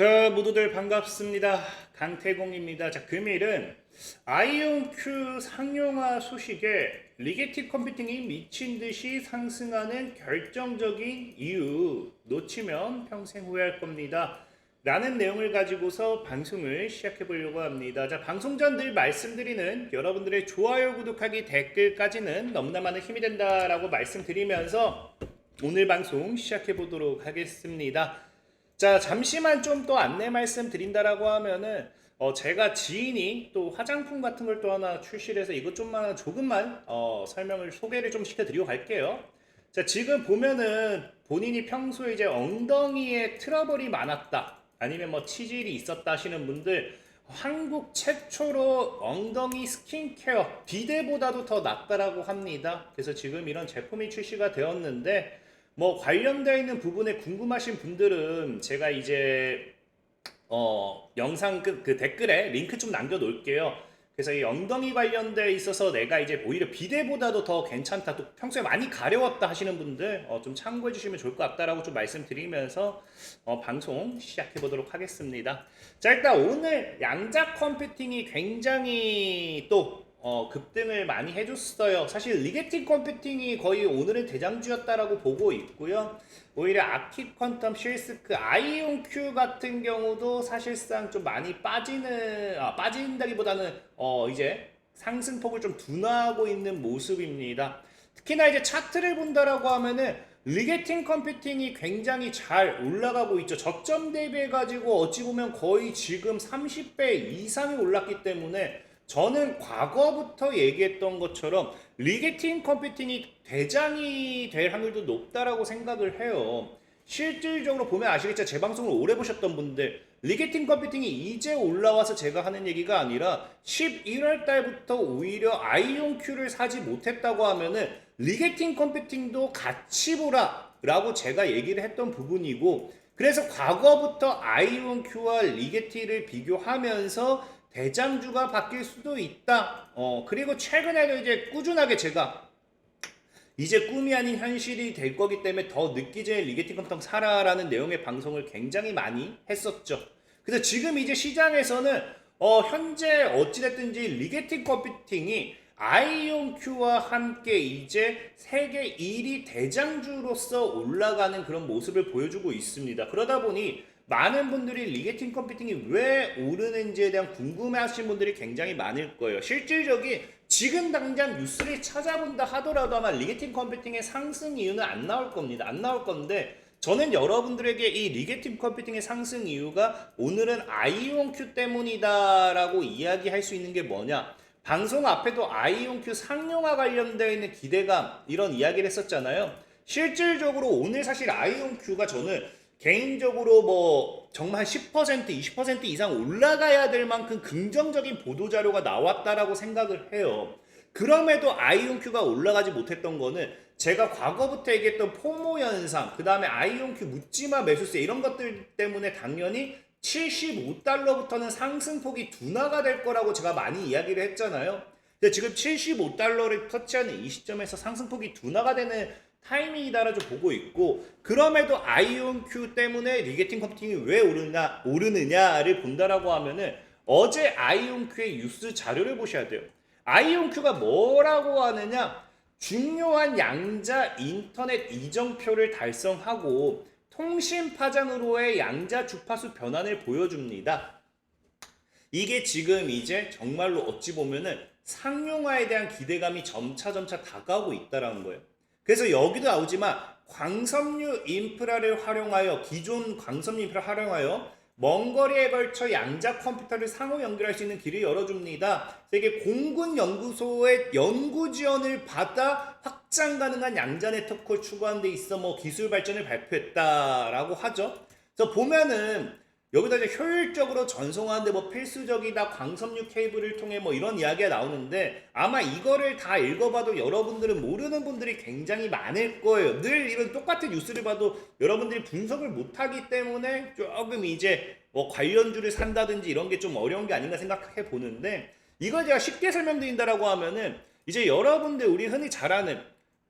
자, 모두들 반갑습니다. 강태공입니다. 자, 금일은 아이온큐 상용화 소식에 리게티 컴퓨팅이 미친 듯이 상승하는 결정적인 이유 놓치면 평생 후회할 겁니다. 라는 내용을 가지고서 방송을 시작해 보려고 합니다. 자, 방송 전 늘 말씀드리는 여러분들의 좋아요, 구독하기, 댓글까지는 너무나 많은 힘이 된다라고 말씀드리면서 오늘 방송 시작해 보도록 하겠습니다. 자, 잠시만 좀 또 안내 말씀 드린다라고 하면은 어, 제가 지인이 또 화장품 같은 걸 또 하나 출시를 해서 이것 좀만 조금만 어, 설명을 소개를 좀 시켜드리고 갈게요. 자, 지금 보면은 본인이 평소에 이제 엉덩이에 트러블이 많았다. 아니면 뭐 치질이 있었다 하시는 분들 한국 최초로 엉덩이 스킨케어 비데보다도 더 낫다라고 합니다. 그래서 지금 이런 제품이 출시가 되었는데 뭐 관련되어 있는 부분에 궁금하신 분들은 제가 이제 어 영상 그, 그 댓글에 링크 좀 남겨 놓을게요. 그래서 이 엉덩이 관련돼 있어서 내가 이제 오히려 비대보다도 더 괜찮다. 또 평소에 많이 가려웠다 하시는 분들 어, 좀 참고해 주시면 좋을 것 같다라고 좀 말씀드리면서 어, 방송 시작해 보도록 하겠습니다. 자 일단 오늘 양자 컴퓨팅이 굉장히 또 어, 급등을 많이 해줬어요. 사실 리게팅 컴퓨팅이 거의 오늘은 대장주였다라고 보고 있고요. 오히려 아키 퀀텀 실스크 아이온 큐 같은 경우도 사실상 좀 많이 빠지는 아, 빠진다기보다는 어, 이제 상승폭을 좀 둔화하고 있는 모습입니다. 특히나 이제 차트를 본다라고 하면은 리게팅 컴퓨팅이 굉장히 잘 올라가고 있죠. 저점 대비해 가지고 어찌 보면 거의 지금 30배 이상이 올랐기 때문에 저는 과거부터 얘기했던 것처럼 리게팅 컴퓨팅이 대장이 될 확률도 높다라고 생각을 해요. 실질적으로 보면 아시겠죠? 제 방송을 오래 보셨던 분들 리게팅 컴퓨팅이 이제 올라와서 제가 하는 얘기가 아니라 11월 달부터 오히려 아이온 큐를 사지 못했다고 하면은 리게팅 컴퓨팅도 같이 보라 라고 제가 얘기를 했던 부분이고 그래서 과거부터 아이온 큐와 리게티를 비교하면서 대장주가 바뀔 수도 있다. 어, 그리고 최근에도 이제 꾸준하게 제가 이제 꿈이 아닌 현실이 될 거기 때문에 더 전에 리게팅 컴퓨터 사라라는 내용의 방송을 굉장히 많이 했었죠. 그래서 지금 이제 시장에서는 어, 현재 어찌됐든지 리게팅 컴퓨팅이 아이온 큐와 함께 이제 세계 1위 대장주로서 올라가는 그런 모습을 보여주고 있습니다. 그러다 보니 많은 분들이 리게팅 컴퓨팅이 왜 오르는지에 대한 궁금해하시는 분들이 굉장히 많을 거예요. 실질적인 지금 당장 뉴스를 찾아본다 하더라도 아마 리게팅 컴퓨팅의 상승 이유는 안 나올 겁니다. 안 나올 건데 저는 여러분들에게 이 리게팅 컴퓨팅의 상승 이유가 오늘은 아이온 큐 때문이다라고 이야기할 수 있는 게 뭐냐? 방송 앞에도 아이온 큐 상용화 관련되어 있는 기대감 이런 이야기를 했었잖아요. 실질적으로 오늘 사실 아이온 큐가 저는 개인적으로 뭐 정말 10% 20% 이상 올라가야 될 만큼 긍정적인 보도 자료가 나왔다라고 생각을 해요. 그럼에도 아이온큐가 올라가지 못했던 거는 제가 과거부터 얘기했던 포모 현상, 그 다음에 아이온큐 묻지마 매수세 이런 것들 때문에 당연히 75달러부터는 상승폭이 둔화가 될 거라고 제가 많이 이야기를 했잖아요. 근데 지금 75달러를 터치하는 이 시점에서 상승폭이 둔화가 되는 타이밍이다라 좀 보고 있고 그럼에도 아이온 큐 때문에 리게팅 컴퓨팅이 왜 오르냐 오르느냐를 본다라고 하면은 어제 아이온 큐의 뉴스 자료를 보셔야 돼요. 아이온 큐가 뭐라고 하느냐 중요한 양자 인터넷 이정표를 달성하고 통신 파장으로의 양자 주파수 변환을 보여줍니다. 이게 지금 이제 정말로 어찌 보면은 상용화에 대한 기대감이 점차 점차 다가오고 있다라는 거예요. 그래서 여기도 나오지만 광섬유 인프라를 활용하여 기존 광섬유 인프라 활용하여 먼 거리에 걸쳐 양자 컴퓨터를 상호 연결할 수 있는 길을 열어줍니다. 세계 공군 연구소의 연구 지원을 받아 확장 가능한 양자 네트워크를 추구하는 데 있어 뭐 기술 발전을 발표했다라고 하죠. 그래서 보면은 여기다 이제 효율적으로 전송하는데 뭐 필수적이다 광섬유 케이블을 통해 뭐 이런 이야기가 나오는데 아마 이거를 다 읽어봐도 여러분들은 모르는 분들이 굉장히 많을 거예요. 늘 이런 똑같은 뉴스를 봐도 여러분들이 분석을 못하기 때문에 조금 이제 뭐 관련주를 산다든지 이런 게 좀 어려운 게 아닌가 생각해 보는데 이걸 제가 쉽게 설명드린다라고 하면은 이제 여러분들 우리 흔히 잘 아는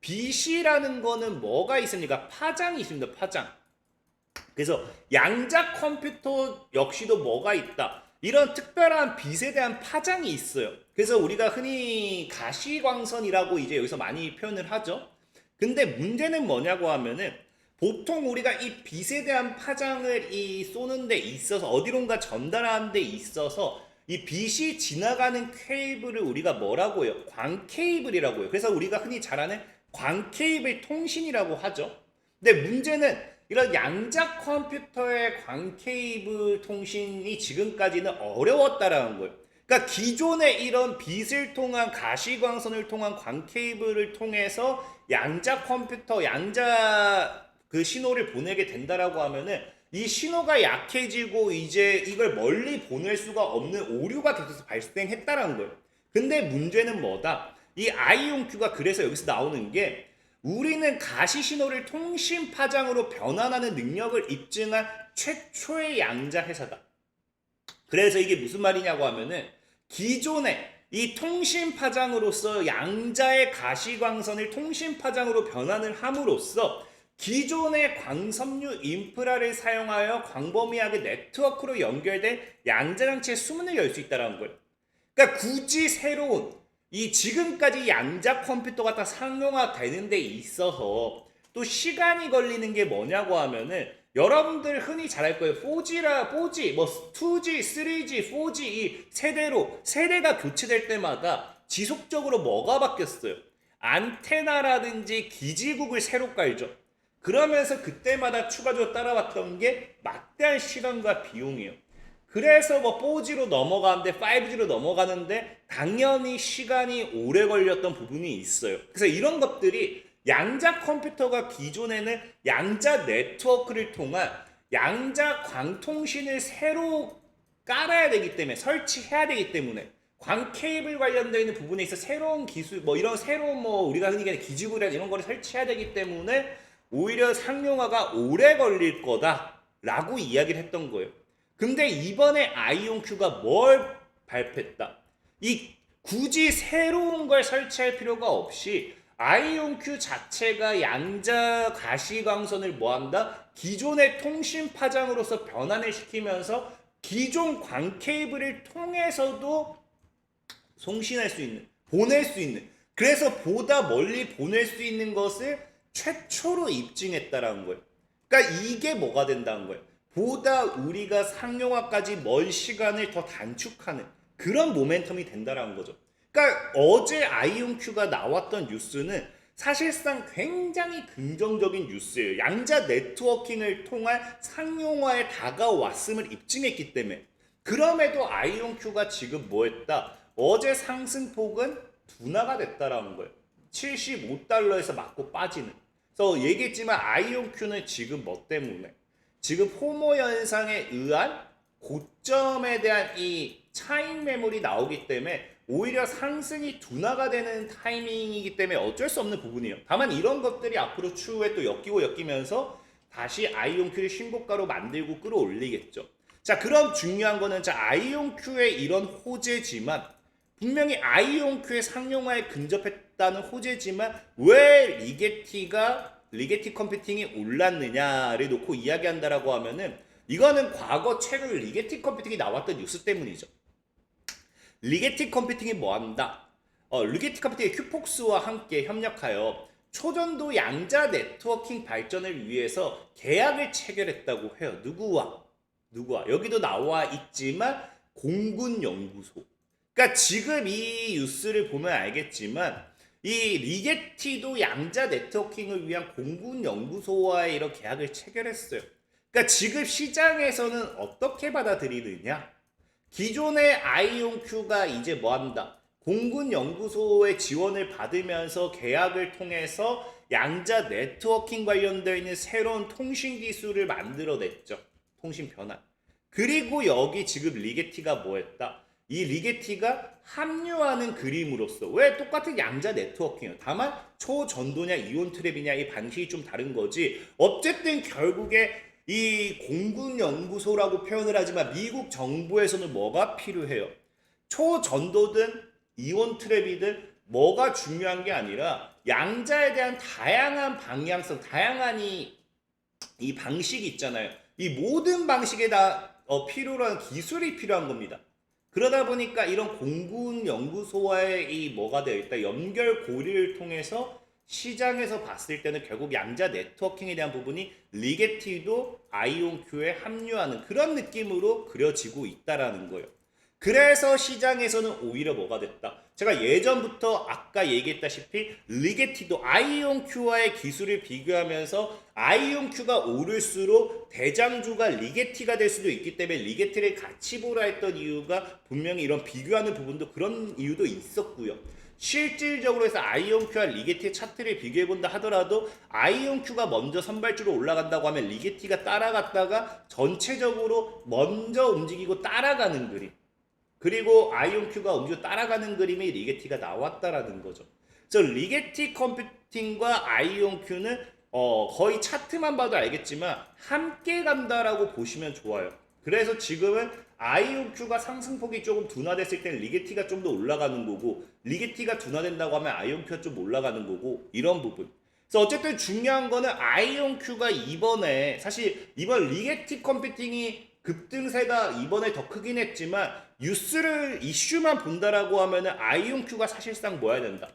BC라는 거는 뭐가 있습니까? 파장이 있습니다. 파장. 그래서 양자 컴퓨터 역시도 뭐가 있다. 이런 특별한 빛에 대한 파장이 있어요. 그래서 우리가 흔히 가시광선이라고 이제 여기서 많이 표현을 하죠. 근데 문제는 뭐냐고 하면은 보통 우리가 이 빛에 대한 파장을 이 쏘는 데 있어서 어디론가 전달하는 데 있어서 이 빛이 지나가는 케이블을 우리가 뭐라고 해요? 광 케이블이라고 해요. 그래서 우리가 흔히 잘 아는 광 케이블 통신이라고 하죠. 근데 문제는 이런 양자 컴퓨터의 광 케이블 통신이 지금까지는 어려웠다라는 거예요. 그러니까 기존의 이런 빛을 통한 가시광선을 통한 광 케이블을 통해서 양자 컴퓨터, 양자 그 신호를 보내게 된다라고 하면은 이 신호가 약해지고 이제 이걸 멀리 보낼 수가 없는 오류가 계속 발생했다라는 거예요. 근데 문제는 뭐다? 이 아이온큐가 그래서 여기서 나오는 게 우리는 가시 신호를 통신 파장으로 변환하는 능력을 입증한 최초의 양자 회사다. 그래서 이게 무슨 말이냐고 하면은 기존에 이 통신 파장으로서 양자의 가시 광선을 통신 파장으로 변환을 함으로써 기존의 광섬유 인프라를 사용하여 광범위하게 네트워크로 연결된 양자장치의 수문을 열 수 있다는 거예요. 그러니까 굳이 새로운 이 지금까지 양자 컴퓨터가 다 상용화되는 데 있어서 또 시간이 걸리는 게 뭐냐고 하면은 여러분들 흔히 잘 알 거예요. 4G라 4G, 뭐 2G, 3G, 4G 이 세대로 세대가 교체될 때마다 지속적으로 뭐가 바뀌었어요? 안테나라든지 기지국을 새로 깔죠. 그러면서 그때마다 추가적으로 따라왔던 게 막대한 시간과 비용이에요. 그래서 뭐 4G로 넘어가는데 5G로 넘어가는데 당연히 시간이 오래 걸렸던 부분이 있어요. 그래서 이런 것들이 양자 컴퓨터가 기존에는 양자 네트워크를 통한 양자 광통신을 새로 깔아야 되기 때문에 설치해야 되기 때문에 광 케이블 관련되어 있는 부분에 있어 새로운 기술 뭐 이런 새로운 뭐 우리가 흔히 얘기하는 기지구라 이런 거를 설치해야 되기 때문에 오히려 상용화가 오래 걸릴 거다라고 이야기를 했던 거예요. 근데 이번에 아이온큐가 뭘 발표했다? 이 굳이 새로운 걸 설치할 필요가 없이 아이온큐 자체가 양자 가시광선을 뭐한다? 기존의 통신 파장으로서 변환을 시키면서 기존 광 케이블을 통해서도 송신할 수 있는, 보낼 수 있는, 그래서 보다 멀리 보낼 수 있는 것을 최초로 입증했다라는 거예요. 그러니까 이게 뭐가 된다는 거예요. 보다 우리가 상용화까지 먼 시간을 더 단축하는 그런 모멘텀이 된다라는 거죠. 그러니까 어제 아이온큐가 나왔던 뉴스는 사실상 굉장히 긍정적인 뉴스예요. 양자 네트워킹을 통한 상용화에 다가왔음을 입증했기 때문에 그럼에도 아이온큐가 지금 뭐 했다? 어제 상승폭은 둔화가 됐다라는 거예요. 75달러에서 맞고 빠지는. 그래서 얘기했지만 아이온큐는 지금 뭐 때문에 지금 포모 현상에 의한 고점에 대한 이 차익 매물이 나오기 때문에 오히려 상승이 둔화가 되는 타이밍이기 때문에 어쩔 수 없는 부분이에요. 다만 이런 것들이 앞으로 추후에 또 엮이고 엮이면서 다시 아이온큐를 신고가로 만들고 끌어올리겠죠. 자, 그럼 중요한 거는 자, 아이온큐의 이런 호재지만 분명히 아이온큐의 상용화에 근접했다는 호재지만 왜 리게티가 리게티 컴퓨팅이 올랐느냐를 놓고 이야기한다라고 하면은 이거는 과거 최근 리게티 컴퓨팅이 나왔던 뉴스 때문이죠. 리게티 컴퓨팅이 뭐 한다? 어, 리게티 컴퓨팅이 큐폭스와 함께 협력하여 초전도 양자 네트워킹 발전을 위해서 계약을 체결했다고 해요. 누구와? 누구와? 여기도 나와 있지만 공군 연구소. 그러니까 지금 이 뉴스를 보면 알겠지만 이 리게티도 양자 네트워킹을 위한 공군 연구소와의 이런 계약을 체결했어요. 그러니까 지금 시장에서는 어떻게 받아들이느냐? 기존의 아이온큐가 이제 뭐 한다? 공군 연구소의 지원을 받으면서 계약을 통해서 양자 네트워킹 관련되어 있는 새로운 통신 기술을 만들어냈죠. 통신 변환. 그리고 여기 지금 리게티가 뭐 했다? 이 리게티가 합류하는 그림으로서 왜 똑같은 양자 네트워킹이에요. 다만 초전도냐 이온 트랩이냐 이 방식이 좀 다른 거지. 어쨌든 결국에 이 공군 연구소라고 표현을 하지만 미국 정부에서는 뭐가 필요해요? 초전도든 이온 트랩이든 뭐가 중요한 게 아니라 양자에 대한 다양한 방향성, 다양한 이, 이 방식이 있잖아요. 이 모든 방식에 다 어, 필요로 한 기술이 필요한 겁니다. 그러다 보니까 이런 공군 연구소와의 이 뭐가 되어 있다 연결 고리를 통해서 시장에서 봤을 때는 결국 양자 네트워킹에 대한 부분이 리게티도 아이온큐에 합류하는 그런 느낌으로 그려지고 있다라는 거예요. 그래서 시장에서는 오히려 뭐가 됐다. 제가 예전부터 아까 얘기했다시피 리게티도 아이온큐와의 기술을 비교하면서 아이온큐가 오를수록 대장주가 리게티가 될 수도 있기 때문에 리게티를 같이 보라 했던 이유가 분명히 이런 비교하는 부분도 그런 이유도 있었고요. 실질적으로 해서 아이온큐와 리게티의 차트를 비교해 본다 하더라도 아이온큐가 먼저 선발주로 올라간다고 하면 리게티가 따라갔다가 전체적으로 먼저 움직이고 따라가는 그림. 그리고 아이온큐가 움직여 따라가는 그림이 리게티가 나왔다라는 거죠. 그래서 리게티 컴퓨팅과 아이온큐는 어, 거의 차트만 봐도 알겠지만 함께 간다라고 보시면 좋아요. 그래서 지금은 아이온큐가 상승폭이 조금 둔화됐을 때는 리게티가 좀 더 올라가는 거고 리게티가 둔화된다고 하면 아이온큐가 좀 올라가는 거고 이런 부분. 그래서 어쨌든 중요한 거는 아이온큐가 이번에 사실 이번 리게티 컴퓨팅이 급등세가 이번에 더 크긴 했지만 뉴스를 이슈만 본다라고 하면은 아이온큐가 사실상 뭐야 된다.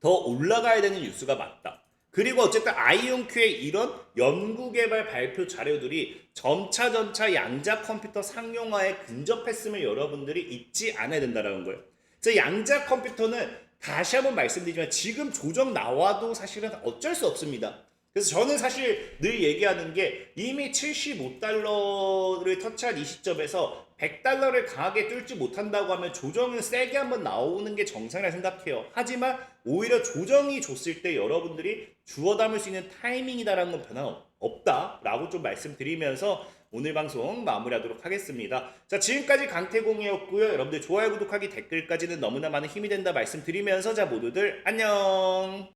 더 올라가야 되는 뉴스가 맞다. 그리고 어쨌든 아이온큐의 이런 연구개발 발표 자료들이 점차 점차 양자 컴퓨터 상용화에 근접했음을 여러분들이 잊지 않아야 된다는 거예요. 그래서 양자 컴퓨터는 다시 한번 말씀드리지만 지금 조정 나와도 사실은 어쩔 수 없습니다. 그래서 저는 사실 늘 얘기하는 게 이미 75달러를 터치한 이 시점에서 100달러를 강하게 뚫지 못한다고 하면 조정은 세게 한번 나오는 게 정상이라 생각해요. 하지만 오히려 조정이 줬을 때 여러분들이 주워 담을 수 있는 타이밍이다라는 건 변화 없다라고 좀 말씀드리면서 오늘 방송 마무리하도록 하겠습니다. 자, 지금까지 강태공이었고요. 여러분들 좋아요, 구독하기, 댓글까지는 너무나 많은 힘이 된다 말씀드리면서 자, 모두들 안녕!